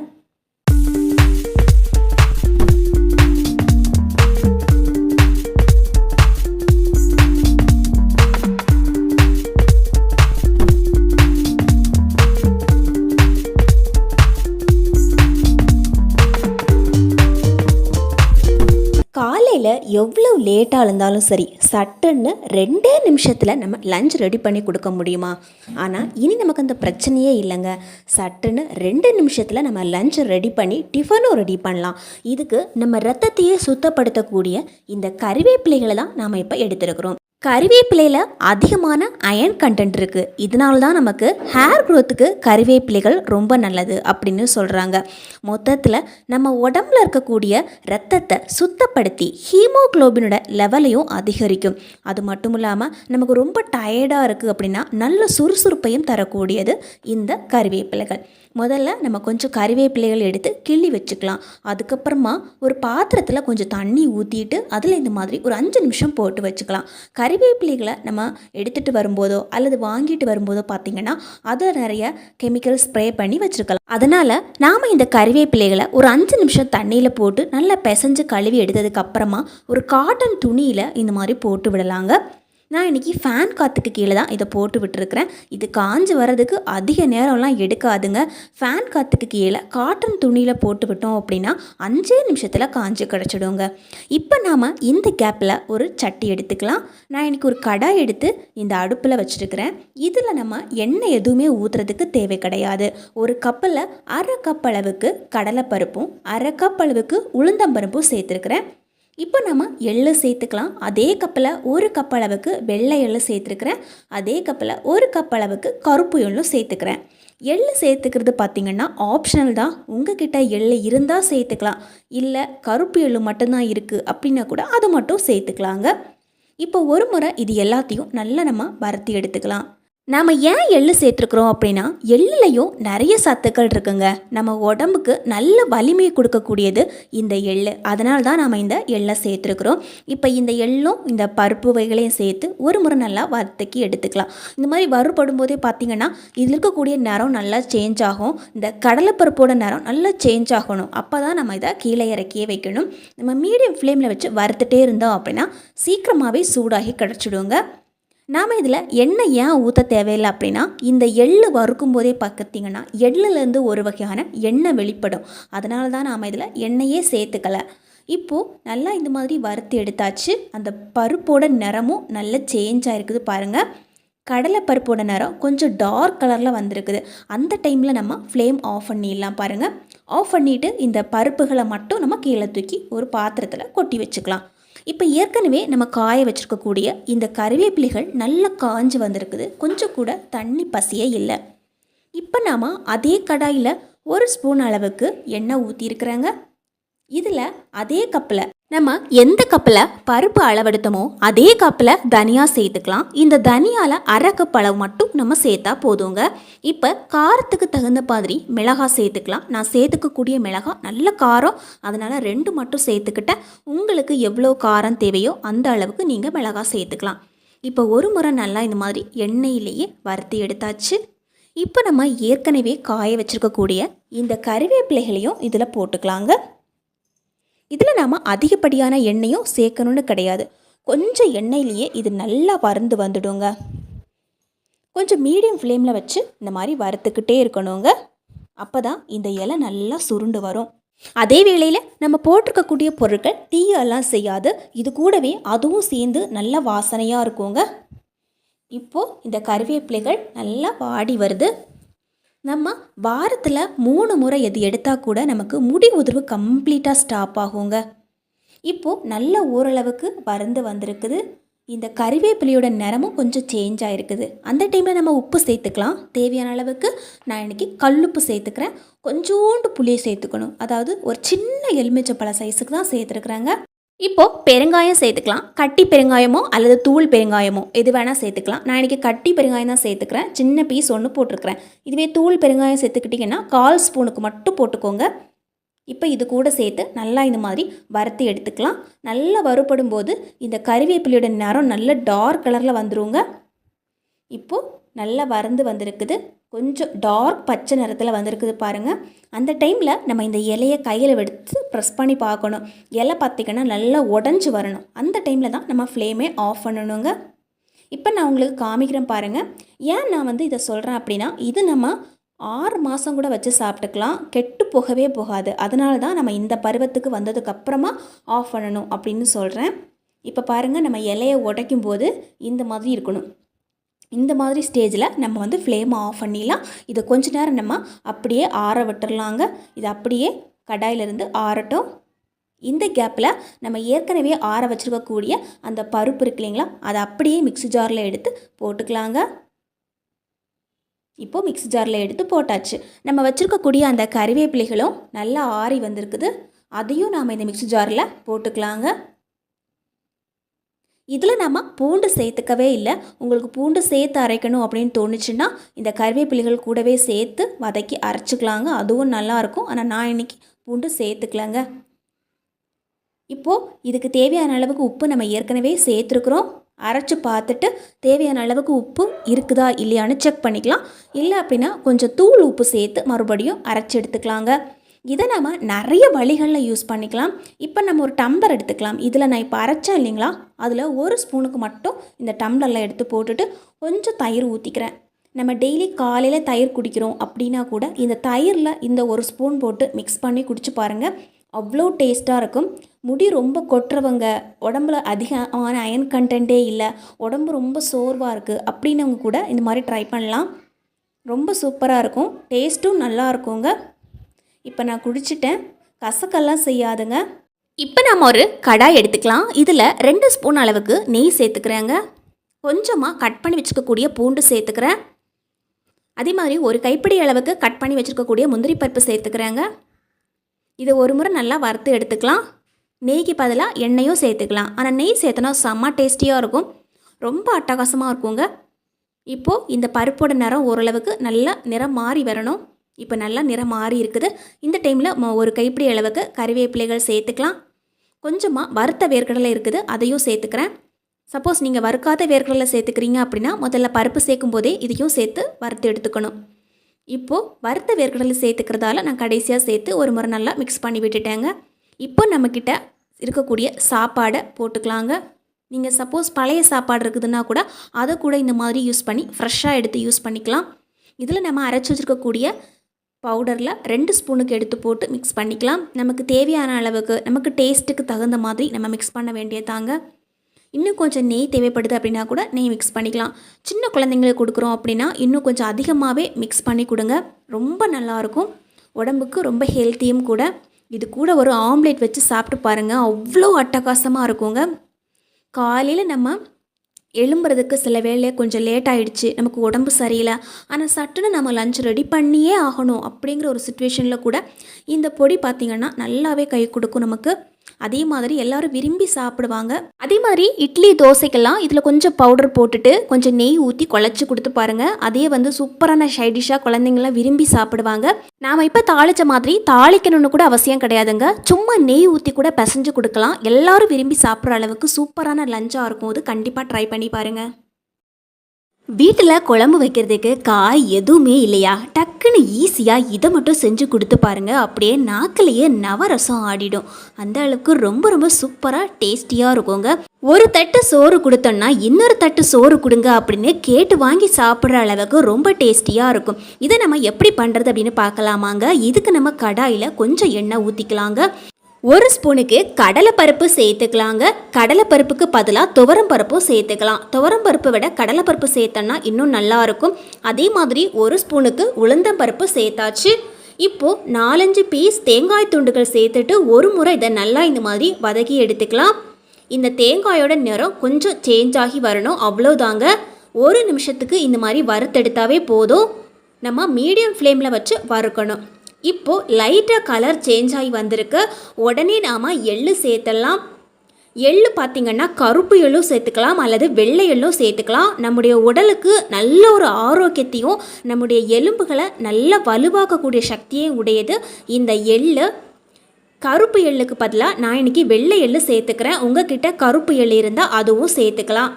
Speaker 1: எவ்வளோ லேட்டாக இருந்தாலும் சரி சட்டுன்னு ரெண்டே நிமிஷத்தில் நம்ம லஞ்ச் ரெடி பண்ணி கொடுக்க முடியுமா? ஆனால் இனி நமக்கு அந்த பிரச்சனையே இல்லைங்க. சட்டுன்னு ரெண்டு நிமிஷத்தில் நம்ம லஞ்ச் ரெடி பண்ணி டிஃபனும் ரெடி பண்ணலாம். இதுக்கு நம்ம ரத்தத்தையே சுத்தப்படுத்தக்கூடிய இந்த கறிவேப்பிலைகளை தான் நாம் இப்போ எடுத்துருக்கிறோம். கறிவேப்பிலையில் அதிகமான அயன் கண்டென்ட் இருக்குது இதனால தான் நமக்கு ஹேர் க்ரோத்துக்கு கறிவேப்பிலைகள் ரொம்ப நல்லது அப்படின்னு சொல்கிறாங்க மொத்தத்தில் நம்ம உடம்புல இருக்கக்கூடிய ரத்தத்தை சுத்தப்படுத்தி ஹீமோக்ளோபினோட லெவலையும் அதிகரிக்கும். அது மட்டும் இல்லாமல் நமக்கு ரொம்ப டயர்டாக இருக்குது அப்படின்னா நல்ல சுறுசுறுப்பையும் தரக்கூடியது இந்த கறிவேப்பிலைகள் முதல்ல நம்ம கொஞ்சம் கறிவேப்பிலைகள் எடுத்து கிள்ளி வச்சுக்கலாம். அதுக்கப்புறமா ஒரு பாத்திரத்தில் கொஞ்சம் தண்ணி ஊற்றிட்டு அதில் இந்த மாதிரி ஒரு அஞ்சு நிமிஷம் போட்டு வச்சுக்கலாம். கறிவேப்பிலைகளை நம்ம எடுத்துகிட்டு வரும்போதோ அல்லது வாங்கிட்டு வரும்போதோ பார்த்திங்கன்னா அதில் நிறைய கெமிக்கல் ஸ்ப்ரே பண்ணி வச்சுருக்கலாம். அதனால் நாம் இந்த கறிவேப்பிலைகளை ஒரு அஞ்சு நிமிஷம் தண்ணியில் போட்டு நல்லா பிசைஞ்சு கழுவி எடுத்ததுக்கப்புறமா ஒரு காட்டன் துணியில் இந்த மாதிரி போட்டு விடலாங்க. நான் இன்றைக்கி ஃபேன் காற்றுக்கு கீழே தான் இதை போட்டு விட்டுருக்குறேன். இது காஞ்சி வர்றதுக்கு அதிக நேரம்லாம் எடுக்காதுங்க. ஃபேன் காற்றுக்கு கீழே காட்டன் துணியில் போட்டு விட்டோம் அப்படின்னா அஞ்சே நிமிஷத்தில் காஞ்சு கிடச்சிடுங்க. இப்போ நாம் இந்த கேப்பில் ஒரு சட்டி எடுத்துக்கலாம். நான் இன்றைக்கி ஒரு கடாய் எடுத்து இந்த அடுப்பில் வச்சுருக்கிறேன். இதில் நம்ம எண்ணெய் எதுவுமே ஊற்றுறதுக்கு தேவை கிடையாது. ஒரு கப்பில் அரை கப் அளவுக்கு கடலைப்பருப்பும் அரை கப் அளவுக்கு உளுந்தம்பருப்பும் சேர்த்துருக்குறேன். இப்போ நம்ம எள்ளு சேர்த்துக்கலாம். அதே கப்பில் ஒரு கப் அளவுக்கு வெள்ளை எள்ளு சேர்த்துருக்குறேன். அதே கப்பில் ஒரு கப் அளவுக்கு கருப்பு எள்ளும் சேர்த்துக்கிறேன். எள்ளு சேர்த்துக்கிறது பார்த்திங்கன்னா ஆப்ஷனல் தான். உங்ககிட்ட எள்ளு இருந்தால் சேர்த்துக்கலாம். இல்லை கருப்பு எள்ளு மட்டும்தான் இருக்குது அப்படின்னா கூட அது மட்டும் சேர்த்துக்கலாங்க. இப்போ ஒரு முறை இது எல்லாத்தையும் நல்லா நம்ம வறுத்தி எடுத்துக்கலாம். நாம் ஏன் எள்ளு சேர்த்துருக்குறோம் அப்படின்னா எள்ளுலையும் நிறைய சத்துக்கள் இருக்குங்க. நம்ம உடம்புக்கு நல்ல வலிமையை கொடுக்கக்கூடியது இந்த எள்ளு. அதனால தான் நாம் இந்த எள்ளை சேர்த்துருக்குறோம். இப்போ இந்த எள்ளும் இந்த பருப்பு வகைகளையும் சேர்த்து ஒரு முறை நல்லா வதக்கி எடுத்துக்கலாம். இந்த மாதிரி வறுபடும் போதே பார்த்தீங்கன்னா இதில் இருக்கக்கூடிய நிறம் நல்லா சேஞ்ச் ஆகும். இந்த கடலைப்பருப்போட நிறம் நல்லா சேஞ்ச் ஆகணும். அப்போ தான் நம்ம இதை கீழே இறக்கியே வைக்கணும். நம்ம மீடியம் ஃப்ளேமில் வச்சு வறுத்துட்டே இருந்தோம் அப்படின்னா சீக்கிரமாகவே சூடாகி கிடச்சிடுங்க. நாம் இதில் எண்ணெய் ஏன் ஊற்ற தேவையில்லை அப்படின்னா இந்த எள்ளு வறுக்கும் போதே பார்த்திங்கன்னா எள்ளுலேருந்து ஒரு வகையான எண்ணெய் வெளிப்படும். அதனால தான் நாம் இதில் எண்ணெயே சேர்த்துக்கல. இப்போது நல்லா இந்த மாதிரி வறுத்து எடுத்தாச்சு. அந்த பருப்போட நிறமும் நல்ல சேஞ்ச் ஆகிருக்குது பாருங்கள் கடலை பருப்போட நிறம் கொஞ்சம் டார்க் கலரில் வந்திருக்குது. அந்த டைமில் நம்ம ஃப்ளேம் ஆஃப் பண்ணிடலாம் பாருங்கள் ஆஃப் பண்ணிவிட்டு இந்த பருப்புகளை மட்டும் நம்ம கீழே தூக்கி ஒரு பாத்திரத்தில் கொட்டி வச்சுக்கலாம். இப்போ ஏற்கனவே நம்ம காய வச்சுருக்கக்கூடிய இந்த கருவேப்பிலைகள் நல்லா காஞ்சு வந்திருக்குது. கொஞ்சம் கூட தண்ணி பசியே இல்லை. இப்போ நாம் அதே கடாயில் ஒரு ஸ்பூன் அளவுக்கு எண்ணெய் ஊற்றிருக்குறாங்க இதில் அதே கப்பில் நம்ம எந்த கப்பில் பருப்பு அளவெடுத்தோமோ அதே கப்பில் தனியா சேர்த்துக்கலாம். இந்த தனியால் அரை கப் அளவு மட்டும் நம்ம சேர்த்தா போதுங்க. இப்போ காரத்துக்கு தகுந்த மாதிரி மிளகாய் சேர்த்துக்கலாம். நான் சேர்த்துக்கக்கூடிய மிளகாய் நல்ல காரம். அதனால் ரெண்டு மட்டும் சேர்த்துக்கிட்டேன் உங்களுக்கு எவ்வளோ காரம் தேவையோ அந்த அளவுக்கு நீங்கள் மிளகாய் சேர்த்துக்கலாம். இப்போ ஒரு முறை நல்லா இந்த மாதிரி எண்ணெயிலேயே வறுத்து எடுத்தாச்சு. இப்போ நம்ம ஏற்கனவே காய வச்சுருக்கக்கூடிய இந்த கறிவேப்பிலைகளையும் இதில் போட்டுக்கலாங்க. இதில் நாம் அதிகப்படியான எண்ணெயும் சேர்க்கணும்னு கிடையாது. கொஞ்சம் எண்ணெயிலேயே இது நல்லா வறந்து வந்துடுங்க. கொஞ்சம் மீடியம் ஃப்ளேமில் வச்சு இந்த மாதிரி வறுத்துக்கிட்டே இருக்கணுங்க. அப்போ தான் இந்த இலை நல்லா சுருண்டு வரும். அதே வேளையில் நம்ம போட்டிருக்கக்கூடிய பொருட்கள் தீயெல்லாம் செய்யாது. இது கூடவே அதுவும் சேர்ந்து நல்ல வாசனையாக இருக்குங்க. இப்போது இந்த கருவேப்பிலைகள் நல்லா வாடி வருது. நம்ம வாரத்தில் மூணு முறை எது எடுத்தால் கூட நமக்கு முடி உதிர்வு கம்ப்ளீட்டாக ஸ்டாப் ஆகுங்க. இப்போது நல்ல ஓரளவுக்கு வறந்து வந்திருக்குது. இந்த கறிவேப்பிலையோட நிறமும் கொஞ்சம் சேஞ்ச் ஆகிருக்குது அந்த டைமில் நம்ம உப்பு சேர்த்துக்கலாம். தேவையான அளவுக்கு நான் இன்றைக்கி கல்லுப்பு சேர்த்துக்கிறேன். கொஞ்சோண்டு புளியை சேர்த்துக்கணும். அதாவது ஒரு சின்ன எலுமிச்சப்பழ சைஸுக்கு தான் சேர்த்துருக்குறாங்க. இப்போது பெருங்காயம் சேர்த்துக்கலாம். கட்டி பெருங்காயமோ அல்லது தூள் பெருங்காயமோ எது வேணால் சேர்த்துக்கலாம். நான் இன்றைக்கி கட்டி பெருங்காயம் தான் சேர்த்துக்கிறேன். சின்ன பீஸ் ஒன்று போட்டிருக்கிறேன். இதுவே தூள் பெருங்காயம் சேர்த்துக்கிட்டிங்கன்னா கால் ஸ்பூனுக்கு மட்டும் போட்டுக்கோங்க. இப்போ இது கூட சேர்த்து நல்லா இந்த மாதிரி வறுத்து எடுத்துக்கலாம். நல்லா வறுபடும் போது இந்த கறிவேப்பிலையோட நிறம் நல்ல டார்க் கலரில் வந்துருங்க. இப்போது நல்லா வறந்து வந்திருக்குது. கொஞ்சம் டார்க் பச்சை நிறத்தில் வந்திருக்குது பாருங்கள் அந்த டைமில் நம்ம இந்த இலையை கையில் எடுத்து ப்ரெஸ் பண்ணி பார்க்கணும். இலை பார்த்திங்கன்னா நல்லா உடஞ்சி வரணும். அந்த டைமில் தான் நம்ம ஃப்ளேமே ஆஃப் பண்ணணுங்க. இப்போ நான் உங்களுக்கு காமிக்கிறேன் பாருங்கள் ஏன் நான் வந்து இதை சொல்கிறேன் அப்படின்னா இது நம்ம ஆறு மாதம் கூட வச்சு சாப்பிட்டுக்கலாம். கெட்டு போகவே போகாது. அதனால தான் நம்ம இந்த பருவத்துக்கு வந்ததுக்கப்புறமா ஆஃப் பண்ணணும் அப்படின்னு சொல்கிறேன் இப்போ பாருங்கள் நம்ம இலையை உடைக்கும் போது இந்த மாதிரி இருக்கணும். இந்த மாதிரி ஸ்டேஜில் நம்ம வந்து ஃப்ளேமை ஆஃப் பண்ணிடலாம். இதை கொஞ்ச நேரம் நம்ம அப்படியே ஆற விட்டுடலாங்க இது அப்படியே கடாயிலிருந்து ஆறட்டும். இந்த கேப்பில் நம்ம ஏற்கனவே ஆற வச்சுருக்கக்கூடிய அந்த பருப்பு இருக்கு இல்லைங்களா அதை அப்படியே மிக்ஸி ஜாரில் எடுத்து போட்டுக்கலாங்க. இப்போது மிக்ஸி ஜாரில் எடுத்து போட்டாச்சு. நம்ம வச்சுருக்கக்கூடிய அந்த கறிவேப்பிலைகளும் நல்லா ஆறி வந்திருக்குது. அதையும் நாம் இந்த மிக்ஸி ஜாரில் போட்டுக்கலாங்க. இதில் நம்ம பூண்டு சேர்த்துக்கவே இல்லை. உங்களுக்கு பூண்டு சேர்த்து அரைக்கணும் அப்படின்னு தோணுச்சுன்னா இந்த கருவேப்பிலைகள் கூடவே சேர்த்து வதக்கி அரைச்சிக்கலாங்க. அதுவும் நல்லாயிருக்கும். ஆனால் நான் இன்றைக்கி பூண்டு சேர்த்துக்கலாங்க. இப்போது இதுக்கு தேவையான அளவுக்கு உப்பு நம்ம ஏற்கனவே சேர்த்துருக்குறோம். அரைச்சி பார்த்துட்டு தேவையான அளவுக்கு உப்பு இருக்குதா இல்லையான்னு செக் பண்ணிக்கலாம். இல்லை அப்படின்னா கொஞ்சம் தூள் உப்பு சேர்த்து மறுபடியும் அரைச்சி எடுத்துக்கலாங்க. இதை நம்ம நிறைய வழிகளில் யூஸ் பண்ணிக்கலாம். இப்போ நம்ம ஒரு டம்ளர் எடுத்துக்கலாம். இதில் நான் இப்போ அரைச்சேன் இல்லைங்களா? அதில் ஒரு ஸ்பூனுக்கு மட்டும் இந்த டம்ளரில் எடுத்து போட்டுட்டு கொஞ்சம் தயிர் ஊற்றிக்கிறேன் நம்ம டெய்லி காலையில் தயிர் குடிக்கிறோம் அப்படின்னா கூட இந்த தயிரில் இந்த ஒரு ஸ்பூன் போட்டு மிக்ஸ் பண்ணி குடிச்சு பாருங்கள் அவ்வளோ டேஸ்ட்டாக இருக்கும். முடி ரொம்ப கொட்டுறவங்க உடம்புல அதிகமான அயன் கண்டென்ட்டே இல்லை உடம்பு ரொம்ப சோர்வாக இருக்குது அப்படின்னவங்க கூட இந்த மாதிரி ட்ரை பண்ணலாம். ரொம்ப சூப்பராக இருக்கும். டேஸ்ட்டும் நல்லா இருக்குங்க. இப்போ நான் குடிச்சிட்டேன். கசக்கெல்லாம் செய்யாதுங்க. இப்போ நம்ம ஒரு கடாய் எடுத்துக்கலாம். இதில் ரெண்டு ஸ்பூன் அளவுக்கு நெய் சேர்த்துக்கிறேங்க. கொஞ்சமாக கட் பண்ணி வச்சுக்கக்கூடிய பூண்டு சேர்த்துக்கிறேன். அதே மாதிரி ஒரு கைப்பிடி அளவுக்கு கட் பண்ணி வச்சுருக்கக்கூடிய முந்திரி பருப்பு சேர்த்துக்கிறேங்க. இதை ஒரு முறை நல்லா வறுத்து எடுத்துக்கலாம். நெய்க்கு பதிலாக எண்ணெயும் சேர்த்துக்கலாம். ஆனால் நெய் சேர்த்தனா செம்ம டேஸ்டியாக இருக்கும். ரொம்ப அட்டகாசமாக இருக்குங்க. இப்போது இந்த பருப்போட நிறம் ஓரளவுக்கு நல்லா நிறம் மாறி வரணும். இப்போ நல்லா நிறம் மாறி இருக்குது. இந்த டைமில் ஒரு கைப்பிடி அளவுக்கு கறிவேப்பிலைகள் சேர்த்துக்கலாம். கொஞ்சமாக வறுத்த வேர்க்கடலை இருக்குது அதையும் சேர்த்துக்கிறேன். சப்போஸ் நீங்கள் வறுக்காத வேர்க்கடலை சேர்த்துக்கிறீங்க அப்படின்னா முதல்ல பருப்பு சேர்க்கும் போதே இதையும் சேர்த்து வறுத்து எடுத்துக்கணும். இப்போது வறுத்த வேர்க்கடலை சேர்த்துக்கிறதால நான் கடைசியாக சேர்த்து ஒரு முறை நல்லா மிக்ஸ் பண்ணி விட்டுட்டேங்க. இப்போ நம்மக்கிட்ட இருக்கக்கூடிய சாப்பாடை போட்டுக்கலாங்க. நீங்கள் சப்போஸ் பழைய சாப்பாடு இருக்குதுன்னா கூட அதை கூட இந்த மாதிரி யூஸ் பண்ணி ஃப்ரெஷ்ஷாக எடுத்து யூஸ் பண்ணிக்கலாம். இதில் நம்ம அரைச்சி வச்சுருக்கக்கூடிய பவுடரில் ரெண்டு ஸ்பூனுக்கு எடுத்து போட்டு மிக்ஸ் பண்ணிக்கலாம். நமக்கு தேவையான அளவுக்கு நமக்கு டேஸ்ட்டுக்கு தகுந்த மாதிரி நம்ம மிக்ஸ் பண்ண வேண்டியதாங்க. இன்னும் கொஞ்சம் நெய் தேவைப்படுது அப்படின்னா கூட நெய் மிக்ஸ் பண்ணிக்கலாம். சின்ன குழந்தைங்களுக்கு கொடுக்குறோம் அப்படின்னா இன்னும் கொஞ்சம் அதிகமாகவே மிக்ஸ் பண்ணி கொடுங்க. ரொம்ப நல்லாயிருக்கும். உடம்புக்கு ரொம்ப ஹெல்த்தியும் கூட. இது கூட ஒரு ஆம்லேட் வச்சு சாப்பிட்டு பாருங்கள் அவ்வளோ அட்டகாசமாக இருக்குங்க. காலையில் நம்ம எழும்புறதுக்கு சில வேளை கொஞ்சம் லேட் ஆகிடுச்சு நமக்கு உடம்பு சரியில்லை. ஆனால் சட்டுன்னு நம்ம லஞ்ச் ரெடி பண்ணியே ஆகணும் அப்படிங்கிற ஒரு சுச்சுவேஷனில் கூட இந்த பொடி பார்த்திங்கன்னா நல்லாவே கை கொடுக்கும் நமக்கு. அதே மாதிரி எல்லாரும் விரும்பி சாப்பிடுவாங்க. அதே மாதிரி இட்லி தோசைக்கெல்லாம் இதில் கொஞ்சம் பவுடர் போட்டுட்டு கொஞ்சம் நெய் ஊற்றி குழச்சி கொடுத்து பாருங்கள் அதே வந்து சூப்பரான ஷைடிஷாக குழந்தைங்களாம் விரும்பி சாப்பிடுவாங்க. நாம் இப்போ தாளித்த மாதிரி தாளிக்கணும்னு கூட அவசியம் கிடையாதுங்க. சும்மா நெய் ஊற்றி கூட பிசைஞ்சு கொடுக்கலாம். எல்லாரும் விரும்பி சாப்பிட்ற அளவுக்கு சூப்பரான லஞ்சாக இருக்கும். அது கண்டிப்பாக ட்ரை பண்ணி பாருங்கள் வீட்டில் குழம்பு வைக்கிறதுக்கு காய் எதுவுமே இல்லையா? டக்குன்னு ஈஸியாக இதை மட்டும் செஞ்சு கொடுத்து பாருங்க. அப்படியே நாக்கிலேயே நவரசம் ஆடிடும். அந்த அளவுக்கு ரொம்ப ரொம்ப சூப்பராக டேஸ்டியாக இருக்குங்க. ஒரு தட்டு சோறு கொடுத்தோன்னா இன்னொரு தட்டு சோறு கொடுங்க அப்படின்னு கேட்டு வாங்கி சாப்பிட்ற அளவுக்கு ரொம்ப டேஸ்டியாக இருக்கும். இதை நம்ம எப்படி பண்ணுறது அப்படின்னு பார்க்கலாமாங்க. இதுக்கு நம்ம கடாயில் கொஞ்சம் எண்ணெய் ஊற்றிக்கலாங்க ஒரு ஸ்பூனுக்கு கடலைப்பருப்பு சேர்த்துக்கலாங்க. கடலைப்பருப்புக்கு பதிலாக துவரம் பருப்பும் சேர்த்துக்கலாம். துவரம் பருப்பை விட கடலைப்பருப்பு சேர்த்தோன்னா இன்னும் நல்லாயிருக்கும் அதே மாதிரி ஒரு ஸ்பூனுக்கு உளுந்தம்பருப்பு சேர்த்தாச்சு. இப்போது நாலஞ்சு பீஸ் தேங்காய் துண்டுகள் சேர்த்துட்டு ஒரு முறை இதை நல்லா இந்த மாதிரி வதக்கி எடுத்துக்கலாம். இந்த தேங்காயோட நிறம் கொஞ்சம் சேஞ்ச் ஆகி வரணும். அவ்வளோதாங்க ஒரு நிமிஷத்துக்கு இந்த மாதிரி வறுத்தெடுத்தாவே போதும். நம்ம மீடியம் ஃப்ளேமில் வச்சு வறுக்கணும். இப்போது லைட்டாக கலர் சேஞ்ச் ஆகி வந்திருக்கு. உடனே நாம் எள்ளு சேர்த்துடலாம். எள்ளு பார்த்திங்கன்னா கருப்பு எள்ளும் சேர்த்துக்கலாம் அல்லது வெள்ளை எள்ளும் சேர்த்துக்கலாம். நம்முடைய உடலுக்கு நல்ல ஒரு ஆரோக்கியத்தையும் நம்முடைய எலும்புகளை நல்ல வலுவாக்கக்கூடிய சக்தியும் உடையது இந்த எள்ளு. கருப்பு எள்ளுக்கு பதிலாக நான் இன்றைக்கி வெள்ளை எள்ளு சேர்த்துக்கிறேன். உங்ககிட்ட கருப்பு எள் இருந்தால் அதுவும் சேர்த்துக்கலாம்.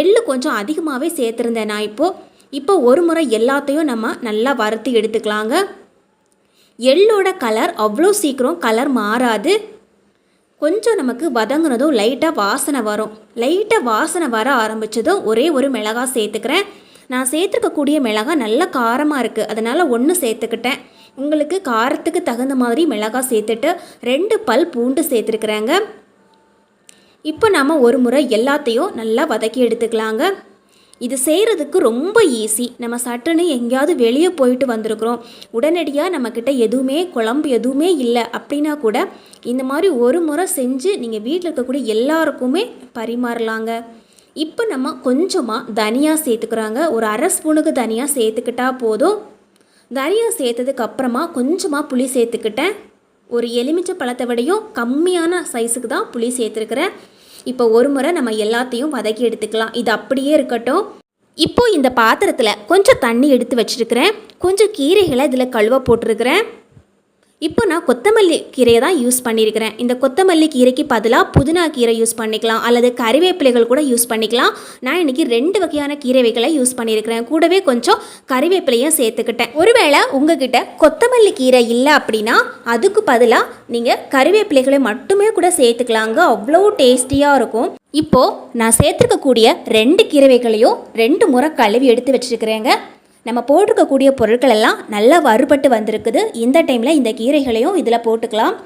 Speaker 1: எள்ளு கொஞ்சம் அதிகமாகவே சேர்த்துருந்தேன் நான் இப்போது இப்போ ஒரு முறை எல்லாத்தையும் நம்ம நல்லா வறுத்து எடுத்துக்கலாங்க. எள்ளோட கலர் அவ்வளோ சீக்கிரம் கலர் மாறாது. கொஞ்சம் நமக்கு வதங்கினதும் லைட்டாக வாசனை வரும். லைட்டாக வாசனை வர ஆரம்பித்ததும் ஒரே ஒரு மிளகா சேர்த்துக்கிறேன். நான் சேர்த்துருக்கக்கூடிய மிளகா நல்ல காரமாக இருக்குது அதனால் ஒன்று சேர்த்துக்கிட்டேன். உங்களுக்கு காரத்துக்கு தகுந்த மாதிரி மிளகா சேர்த்துட்டு ரெண்டு பல் பூண்டு சேர்த்துருக்குறேங்க. இப்போ நாம் ஒரு முறை எல்லாத்தையும் நல்லா வதக்கி எடுத்துக்கலாங்க. இது செய்கிறதுக்கு ரொம்ப ஈஸி நம்ம சட்டுன்னு எங்கேயாவது வெளியே போயிட்டு வந்திருக்கிறோம். உடனடியாக நம்மக்கிட்ட எதுவுமே குழம்பு எதுவுமே இல்லை அப்படின்னா கூட இந்த மாதிரி ஒரு முறை செஞ்சு நீங்கள் வீட்டில் இருக்கக்கூடிய எல்லாருக்குமே பரிமாறலாங்க. இப்போ நம்ம கொஞ்சமாக தனியாக சேர்த்துக்கிறாங்க. ஒரு அரை ஸ்பூனுக்கு தனியாக சேர்த்துக்கிட்டா போதும். தனியாக சேர்த்ததுக்கு அப்புறமா கொஞ்சமாக புளி சேர்த்துக்கிட்டேன். ஒரு எலுமிச்சை பழத்தை விடையும் கம்மியான சைஸுக்கு தான் புளி சேர்த்துருக்குறேன். இப்போ ஒரு முறை நம்ம எல்லாத்தையும் வதக்கி எடுத்துக்கலாம். இது அப்படியே இருக்கட்டும். இப்போ இந்த பாத்திரத்தில் கொஞ்சம் தண்ணி எடுத்து வச்சுருக்கிறேன். கொஞ்சம் கீரைகளை இதில் கழுவ போட்டிருக்கிறேன். இப்போ நான் கொத்தமல்லி கீரையை தான் யூஸ் பண்ணியிருக்கிறேன். இந்த கொத்தமல்லி கீரைக்கு பதிலாக புதினா கீரை யூஸ் பண்ணிக்கலாம். அல்லது கறிவேப்பிலைகள் கூட யூஸ் பண்ணிக்கலாம். நான் இன்றைக்கி ரெண்டு வகையான கீரை வகைகளை யூஸ் பண்ணியிருக்கிறேன். கூடவே கொஞ்சம் கறிவேப்பிலையும் சேர்த்துக்கிட்டேன். ஒருவேளை உங்ககிட்ட கொத்தமல்லி கீரை இல்லை அப்படின்னா அதுக்கு பதிலாக நீங்கள் கறிவேப்பிலைகளை மட்டுமே கூட சேர்த்துக்கலாங்க. அவ்வளோ டேஸ்டியாக இருக்கும். இப்போது நான் சேர்த்துருக்கக்கூடிய ரெண்டு கீரைவைகளையும் ரெண்டு முறை கழுவி எடுத்து வச்சுருக்கிறேங்க. நம்ம போட்டிருக்கக்கூடிய பொருட்கள் எல்லாம் நல்லா வறுபட்டு வந்திருக்குது. இந்த டைமில் இந்த கீரைகளையும் இதில் போட்டுக்கலாம்.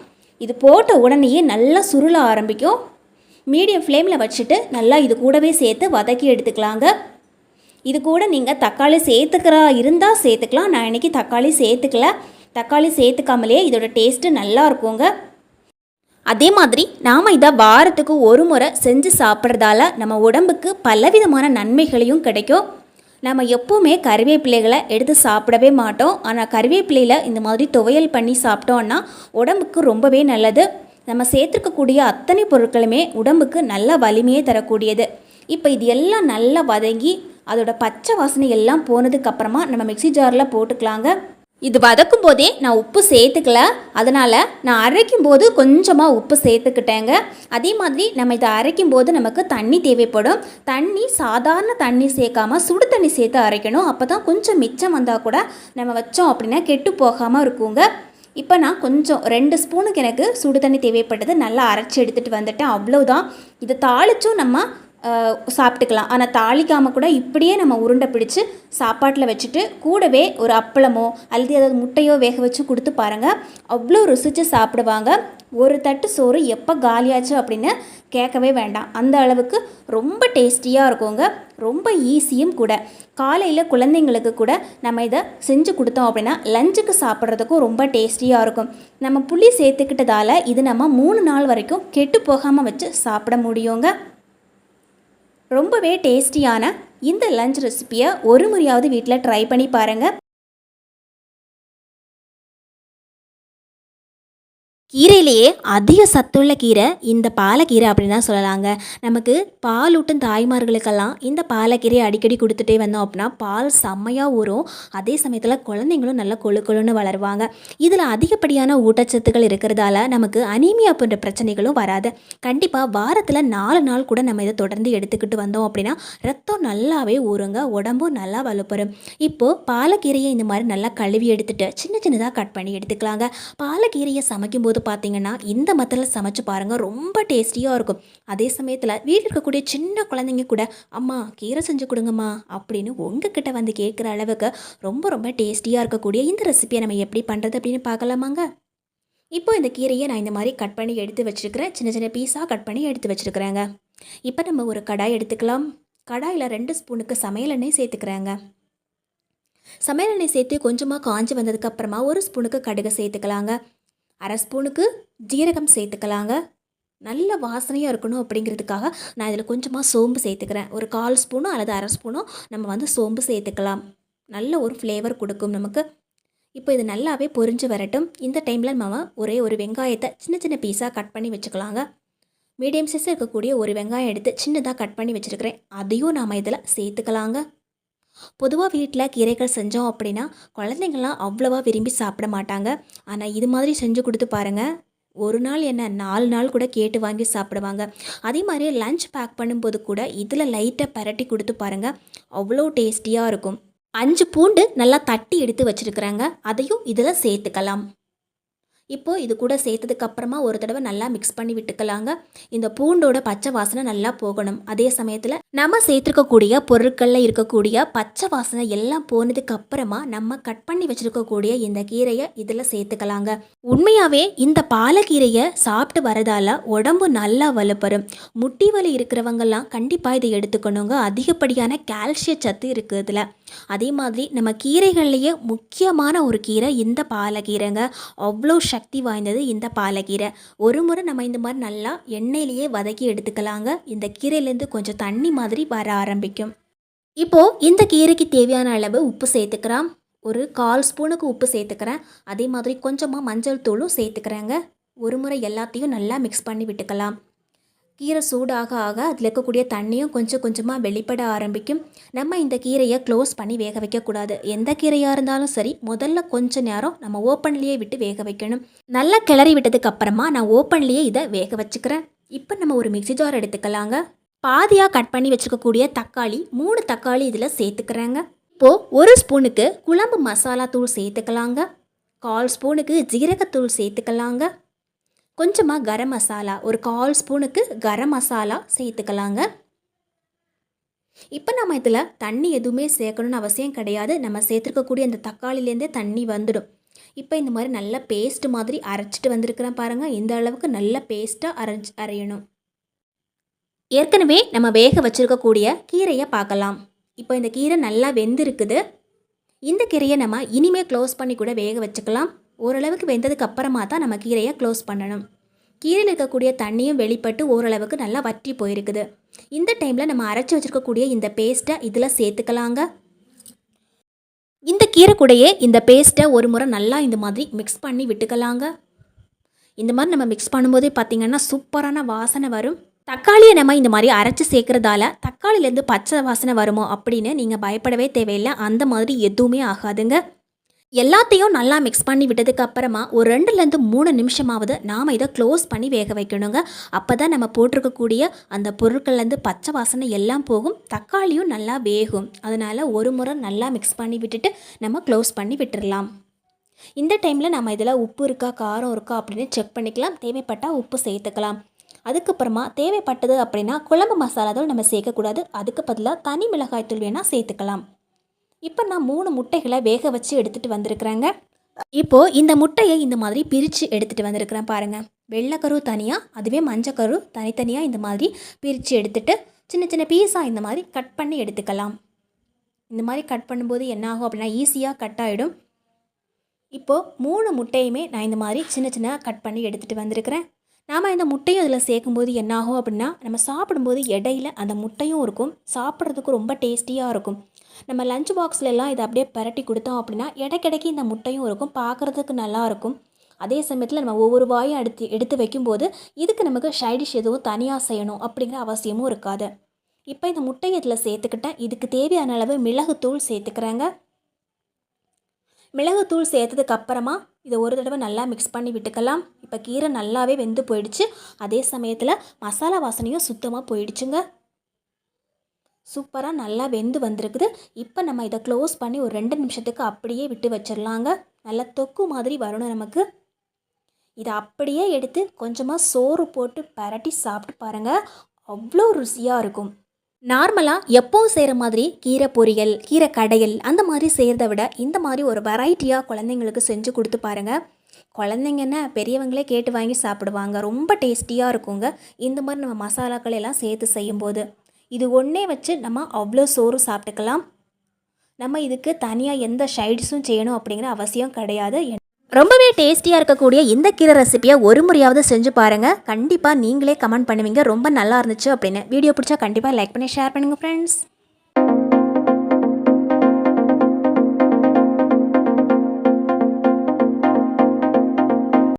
Speaker 1: இது போட்ட உடனேயே நல்லா சுருள ஆரம்பிக்கும். மீடியம் ஃப்ளேமில் வச்சுட்டு நல்லா இது கூடவே சேர்த்து வதக்கி எடுத்துக்கலாங்க. இது கூட நீங்கள் தக்காளி சேர்த்துக்கிறா இருந்தால் சேர்த்துக்கலாம். நான் இன்றைக்கி தக்காளி சேர்த்துக்கல. தக்காளி சேர்த்துக்காமலே இதோட டேஸ்ட்டு நல்லா இருக்குங்க. அதே மாதிரி நாம் இதை வாரத்துக்கு ஒரு முறை செஞ்சு சாப்பிட்றதால நம்ம உடம்புக்கு பலவிதமான நன்மைகளையும் கிடைக்கும். நம்ம எப்போவுமே கறிவேப்பிலைகளை எடுத்து சாப்பிடவே மாட்டோம். ஆனால் கறிவேப்பிலையில் இந்த மாதிரி துவையல் பண்ணி சாப்பிட்டோன்னா உடம்புக்கு ரொம்பவே நல்லது. நம்ம சேர்த்துக்கக்கூடிய அத்தனை பொருட்களுமே உடம்புக்கு நல்ல வலிமையை தரக்கூடியது. இப்போ இது எல்லாம் நல்லா வதங்கி அதோட பச்சை வாசனை எல்லாம் போனதுக்கப்புறமா நம்ம மிக்ஸி ஜாரில் போட்டுக்கலாங்க. இது வதக்கும் போதே நான் உப்பு சேர்த்துக்கல. அதனால் நான் அரைக்கும் போது கொஞ்சமாக உப்பு சேர்த்துக்கிட்டேங்க. அதே மாதிரி நம்ம இதை அரைக்கும் போது நமக்கு தண்ணி தேவைப்படும். தண்ணி சாதாரண தண்ணி சேர்க்காம சுடு தண்ணி சேர்த்து அரைக்கணும். அப்போ தான் கொஞ்சம் மிச்சம் வந்தால் கூட நம்ம வச்சோம் அப்படின்னா கெட்டு போகாமல் இருக்குங்க. இப்போ நான் கொஞ்சம் ரெண்டு ஸ்பூனுக்கு எனக்கு சுடு தண்ணி தேவைப்பட்டது. நல்லா அரைச்சி எடுத்துகிட்டு வந்துட்டேன். அவ்வளோதான் இதை தாளிச்சும் நம்ம சாப்பிட்டுக்கலாம். ஆனால் தாளிக்காமல் கூட இப்படியே நம்ம உருண்டை பிடிச்சு சாப்பாட்டில் வச்சுட்டு கூடவே ஒரு அப்பளமோ அல்லது ஏதாவது முட்டையோ வேக வச்சு கொடுத்து பாருங்கள் அவ்வளோ ருசித்து சாப்பிடுவாங்க. ஒரு தட்டு சோறு எப்போ காலியாச்சு அப்படின்னு கேட்கவே வேண்டாம். அந்த அளவுக்கு ரொம்ப டேஸ்டியாக இருக்குங்க. ரொம்ப ஈஸியும் கூட. காலையில் குழந்தைங்களுக்கு கூட நம்ம இதை செஞ்சு கொடுத்தோம் அப்படின்னா லஞ்சுக்கு சாப்பிட்றதுக்கும் ரொம்ப டேஸ்டியாக இருக்கும். நம்ம புளி சேர்த்துக்கிட்டதால இது நம்ம மூணு நாள் வரைக்கும் கெட்டு போகாமல் வச்சு சாப்பிட முடியுங்க. ரொம்பவே டேஸ்டியான இந்த லஞ்ச் ரெசிப்பியை ஒரு முறையாவது வீட்டில் ட்ரை பண்ணி பாருங்கள் கீரையிலேயே அதிக சத்துள்ள கீரை இந்த பாலக்கீரை அப்படின்னு தான் சொல்லலாங்க. நமக்கு பால் ஊட்டும் தாய்மார்களுக்கெல்லாம் இந்த பாலக்கீரையை அடிக்கடி கொடுத்துட்டே வந்தோம் அப்படின்னா பால் செம்மையாக ஊறும். அதே சமயத்தில் குழந்தைங்களும் நல்லா கொழு கொழுன்னு வளருவாங்க. இதில் அதிகப்படியான ஊட்டச்சத்துக்கள் இருக்கிறதால நமக்கு அனீமியா போன்ற பிரச்சனைகளும் வராது. கண்டிப்பாக வாரத்தில் நாலு நாள் கூட நம்ம இதை தொடர்ந்து எடுத்துக்கிட்டு வந்தோம் அப்படின்னா ரத்தம் நல்லாவே ஊறுங்க உடம்பும் நல்லா வலுப்பெறும். இப்போது பாலக்கீரையை இந்த மாதிரி நல்லா கழுவி எடுத்துட்டு சின்ன சின்னதாக கட் பண்ணி எடுத்துக்கலாங்க. பாலக்கீரையை சமைக்கும்போது பார்த்தீங்கன்னா இந்த மத்தில் சமைச்சு பாருங்கள் ரொம்ப டேஸ்டியாக இருக்கும். அதே சமயத்தில் வீட்டில் இருக்கக்கூடிய சின்ன குழந்தைங்க கூட அம்மா கீரை செஞ்சு கொடுங்கம்மா அப்படின்னு உங்ககிட்ட வந்து கேட்குற அளவுக்கு ரொம்ப ரொம்ப டேஸ்டியாக இருக்கக்கூடிய இந்த ரெசிபியை நம்ம எப்படி பண்ணுறது அப்படின்னு பார்க்கலாமாங்க இப்போ இந்த கீரையை நான் இந்த மாதிரி கட் பண்ணி எடுத்து வச்சுருக்கிறேன். சின்ன சின்ன பீஸாக கட் பண்ணி எடுத்து வச்சுருக்கிறேங்க. இப்போ நம்ம ஒரு கடாய் எடுத்துக்கலாம். கடாயில் ரெண்டு ஸ்பூனுக்கு சமையல் எண்ணெய் சேர்த்துக்கிறாங்க. சமையல் எண்ணெய் சேர்த்து கொஞ்சமாக காஞ்சி வந்ததுக்கப்புறமா ஒரு ஸ்பூனுக்கு கடுகு சேர்த்துக்கலாங்க. அரை ஸ்பூனுக்கு ஜீரகம் சேர்த்துக்கலாங்க. நல்ல வாசனையாக இருக்கணும் அப்படிங்கிறதுக்காக நான் இதில் கொஞ்சமாக சோம்பு சேர்த்துக்கிறேன். ஒரு கால் ஸ்பூனோ அல்லது அரை ஸ்பூனோ நம்ம வந்து சோம்பு சேர்த்துக்கலாம். நல்ல ஒரு ஃப்ளேவர் கொடுக்கும் நமக்கு. இப்போ இது நல்லாவே பொரிஞ்சு வரட்டும். இந்த டைமில் நம்ம ஒரே ஒரு வெங்காயத்தை சின்ன சின்ன பீஸாக கட் பண்ணி வச்சுக்கலாங்க. மீடியம் சைஸில் இருக்கக்கூடிய ஒரு வெங்காயம் எடுத்து சின்னதாக கட் பண்ணி வச்சுருக்கிறேன். அதையும் நாம் இதில் சேர்த்துக்கலாங்க. பொதுவாக வீட்டில் கீரைகள் செஞ்சோம் அப்படின்னா குழந்தைங்கள்லாம் அவ்வளோவா விரும்பி சாப்பிட மாட்டாங்க. ஆனால் இது மாதிரி செஞ்சு கொடுத்து பாருங்கள் ஒரு நாள் என்ன நாலு நாள் கூட கேட்டு வாங்கி சாப்பிடுவாங்க. அதே மாதிரி லஞ்ச் பேக் பண்ணும்போது கூட இதில் லைட்டாக பரட்டி கொடுத்து பாருங்கள் அவ்வளோ டேஸ்டியாக இருக்கும். அஞ்சு பூண்டு நல்லா தட்டி எடுத்து வச்சுருக்குறாங்க. அதையும் இதில் சேர்த்துக்கலாம். இப்போது இது கூட சேர்த்ததுக்கப்புறமா ஒரு தடவை நல்லா மிக்ஸ் பண்ணி விட்டுக்கலாங்க. இந்த பூண்டோட பச்சை வாசனை நல்லா போகணும். அதே சமயத்தில் நம்ம சேர்த்துருக்கக்கூடிய பொருட்களில் இருக்கக்கூடிய பச்சை வாசனை எல்லாம் போனதுக்கு அப்புறமா நம்ம கட் பண்ணி வச்சுருக்கக்கூடிய இந்த கீரையை இதில் சேர்த்துக்கலாங்க. உண்மையாகவே இந்த பாலக்கீரையை சாப்பிட்டு வரதால உடம்பு நல்லா வலுப்பெறும். முட்டி வலி இருக்கிறவங்கெல்லாம் கண்டிப்பாக இதை எடுத்துக்கணுங்க. அதிகப்படியான கால்சிய சத்து இருக்குது இதில். அதே மாதிரி நம்ம கீரைகள்லேயே முக்கியமான ஒரு கீரை இந்த பாலக்கீரைங்க. அவ்வளோ சக்தி வாய்ந்தது இந்த பாலக்கீரை. ஒரு முறை நம்ம இந்த மாதிரி நல்லா எண்ணெயிலேயே வதக்கி எடுத்துக்கலாங்க. இந்த கீரையிலேருந்து கொஞ்சம் தண்ணி மாதிரி வர ஆரம்பிக்கும். இப்போது இந்த கீரைக்கு தேவையான அளவு உப்பு சேர்த்துக்கிறேன். ஒரு கால் ஸ்பூனுக்கு உப்பு சேர்த்துக்கிறேன். அதே மாதிரி கொஞ்சமாக மஞ்சள் தூளும் சேர்த்துக்கிறேங்க. ஒரு முறை எல்லாத்தையும் நல்லா மிக்ஸ் பண்ணி விட்டுக்கலாம். கீரை சூடாக ஆக அதில் இருக்கக்கூடிய தண்ணியும் கொஞ்சம் கொஞ்சமாக வெளிப்பட ஆரம்பிக்கும். நம்ம இந்த கீரையை க்ளோஸ் பண்ணி வேக வைக்கக்கூடாது எந்த கீரையாக இருந்தாலும் சரி முதல்ல கொஞ்ச நேரம் நம்ம ஓப்பன்லேயே விட்டு வேக வைக்கணும். நல்லா கிளறி விட்டதுக்கு அப்புறமா நான் ஓப்பன்லேயே இதை வேக வச்சுக்கிறேன். இப்போ நம்ம ஒரு மிக்ஸி ஜார் எடுத்துக்கலாங்க. பாதியாக கட் பண்ணி வச்சுக்கக்கூடிய தக்காளி மூணு தக்காளி இதில் சேர்த்துக்கிறேங்க. இப்போது ஒரு ஸ்பூனுக்கு குழம்பு மசாலா தூள் சேர்த்துக்கலாங்க. கால் ஸ்பூனுக்கு ஜீரகத்தூள் சேர்த்துக்கலாங்க. கொஞ்சமாக கரம் மசாலா ஒரு கால் ஸ்பூனுக்கு கரம் மசாலா சேர்த்துக்கலாங்க. இப்போ நம்ம இதில் தண்ணி எதுவுமே சேர்க்கணும்னு அவசியம் கிடையாது. நம்ம சேர்த்துருக்கக்கூடிய அந்த தக்காளிலேருந்தே தண்ணி வந்துடும். இப்போ இந்த மாதிரி நல்ல பேஸ்ட் மாதிரி அரைச்சிட்டு வந்திருக்கிறேன் பாருங்கள் இந்த அளவுக்கு நல்ல பேஸ்ட்டாக அரைஞ்சி அரையணும். ஏற்கனவே நம்ம வேக வச்சுருக்கக்கூடிய கீரையை பார்க்கலாம். இப்போ இந்த கீரை நல்லா வெந்திருக்குது. இந்த கீரையை நம்ம இனிமே க்ளோஸ் பண்ணி கூட வேக வச்சுக்கலாம். ஓரளவுக்கு வெந்ததுக்கு அப்புறமா தான் நம்ம கீரையை க்ளோஸ் பண்ணணும். கீரையில் இருக்கக்கூடிய தண்ணியும் வெளிப்பட்டு ஓரளவுக்கு நல்லா வற்றி போயிருக்குது. இந்த டைமில் நம்ம அரைச்சி வச்சுருக்கக்கூடிய இந்த பேஸ்ட்டை இதில் சேர்த்துக்கலாங்க. இந்த கீரை கூடயே இந்த பேஸ்ட்டை ஒரு முறை நல்லா இந்த மாதிரி மிக்ஸ் பண்ணி விட்டுக்கலாங்க. இந்த மாதிரி நம்ம மிக்ஸ் பண்ணும்போதே பார்த்திங்கன்னா சூப்பரான வாசனை வரும். தக்காளியை நம்ம இந்த மாதிரி அரைச்சி சேர்க்குறதால தக்காளிலேருந்து பச்சை வாசனை வருமோ அப்படின்னு நீங்கள் பயப்படவே தேவையில்லை. அந்த மாதிரி எதுவுமே ஆகாதுங்க. எல்லாத்தையும் நல்லா மிக்ஸ் பண்ணி விட்டதுக்கு அப்புறமா ஒரு ரெண்டுலேருந்து மூணு நிமிஷமாவது நாம் இதை க்ளோஸ் பண்ணி வேக வைக்கணுங்க. அப்போ தான் நம்ம போட்டிருக்கக்கூடிய அந்த பொருட்கள்லேருந்து பச்சை வாசனை எல்லாம் போகும். தக்காளியும் நல்லா வேகும். அதனால் ஒரு முறை நல்லா மிக்ஸ் பண்ணி விட்டுட்டு நம்ம க்ளோஸ் பண்ணி விட்டுடலாம் இந்த டைமில் நம்ம இதில் உப்பு இருக்கா காரம் இருக்கா அப்படின்னு செக் பண்ணிக்கலாம். தேவைப்பட்டால் உப்பு சேர்த்துக்கலாம். அதுக்கப்புறமா தேவைப்பட்டது அப்படின்னா குழம்பு மசாலாதூள் நம்ம சேர்க்கக்கூடாது. அதுக்கு பதிலாக தனி மிளகாய்த்தூள் வேணால் சேர்த்துக்கலாம். இப்போ நான் மூணு முட்டைகளை வேக வச்சு எடுத்துகிட்டு வந்திருக்கிறேங்க. இப்போது இந்த முட்டையை இந்த மாதிரி பிரித்து எடுத்துகிட்டு வந்திருக்கிறேன் பாருங்கள் வெள்ளைக்கரு தனியாக அதுவே மஞ்சக்கரு தனித்தனியாக இந்த மாதிரி பிரித்து எடுத்துகிட்டு சின்ன சின்ன பீஸாக இந்த மாதிரி கட் பண்ணி எடுத்துக்கலாம். இந்த மாதிரி கட் பண்ணும்போது என்ன ஆகும் அப்படின்னா ஈஸியாக கட் ஆகிடும் இப்போது மூணு முட்டையுமே நான் இந்த மாதிரி சின்ன சின்ன கட் பண்ணி எடுத்துகிட்டு வந்திருக்கிறேன். நாம் இந்த முட்டையும் அதில் சேர்க்கும்போது என்னாகும் அப்படின்னா நம்ம சாப்பிடும்போது இடையில அந்த முட்டையும் இருக்கும். சாப்பிட்றதுக்கு ரொம்ப டேஸ்டியாக இருக்கும். நம்ம லஞ்ச் பாக்ஸ்லலாம் இதை அப்படியே பரட்டி கொடுத்தோம் அப்படின்னா இடைக்கிடைக்கு இந்த முட்டையும் இருக்கும். பார்க்குறதுக்கு நல்லா இருக்கும். அதே சமயத்தில் நம்ம ஒவ்வொரு வாயும் எடுத்து எடுத்து வைக்கும்போது இதுக்கு நமக்கு சைடிஷ் எதுவும் தனியாக செய்யணும் அப்படிங்கிற அவசியமும் இருக்காது. இப்போ இந்த முட்டையை இதில் சேர்த்துக்கிட்டேன். இதுக்கு தேவையான அளவு மிளகுத்தூள் சேர்த்துக்கிறேங்க. மிளகுத்தூள் சேர்த்ததுக்கு அப்புறமா இதை ஒரு தடவை நல்லா மிக்ஸ் பண்ணி விட்டுக்கலாம். இப்போ கீரை நல்லாவே வெந்து போயிடுச்சு. அதே சமயத்தில் மசாலா வாசனையும் சுத்தமாக போயிடுச்சுங்க. சூப்பராக நல்லா வெந்து வந்திருக்குது. இப்போ நம்ம இதை க்ளோஸ் பண்ணி ஒரு ரெண்டு நிமிஷத்துக்கு அப்படியே விட்டு வச்சிடலாங்க. நல்லா தொக்கு மாதிரி வரணும் நமக்கு. இதை அப்படியே எடுத்து கொஞ்சமாக சோறு போட்டு பரட்டி சாப்பிட்டு பாருங்கள் அவ்வளோ ருசியாக இருக்கும். நார்மலாக எப்போவும் செய்கிற மாதிரி கீரை பொரியல் கீரை கடையல் அந்த மாதிரி செய்கிறத விட இந்த மாதிரி ஒரு வெரைட்டியாக குழந்தைங்களுக்கு செஞ்சு கொடுத்து பாருங்கள் குழந்தைங்கன்னா பெரியவங்களே கேட்டு வாங்கி சாப்பிடுவாங்க. ரொம்ப டேஸ்டியாக இருக்குங்க. இந்த மாதிரி நம்ம மசாலாக்கள் எல்லாம் சேர்த்து செய்யும்போது. இது ஒன்றே வச்சு நம்ம அவ்வளோ சோறு சாப்பிட்டுக்கலாம். நம்ம இதுக்கு தனியாக எந்த ஷைட்ஸும் செய்யணும் அப்படிங்கிற அவசியம் கிடையாது. ரொம்பவே டேஸ்டியாக இருக்கக்கூடிய இந்த கீரை ரெசிபியை ஒரு முறையாவது செஞ்சு பாருங்கள் கண்டிப்பாக நீங்களே கமெண்ட் பண்ணுவீங்க. ரொம்ப நல்லா இருந்துச்சு அப்படின்னு. வீடியோ பிடிச்சா கண்டிப்பாக லைக் பண்ணி ஷேர் பண்ணுங்கள் ஃப்ரெண்ட்ஸ்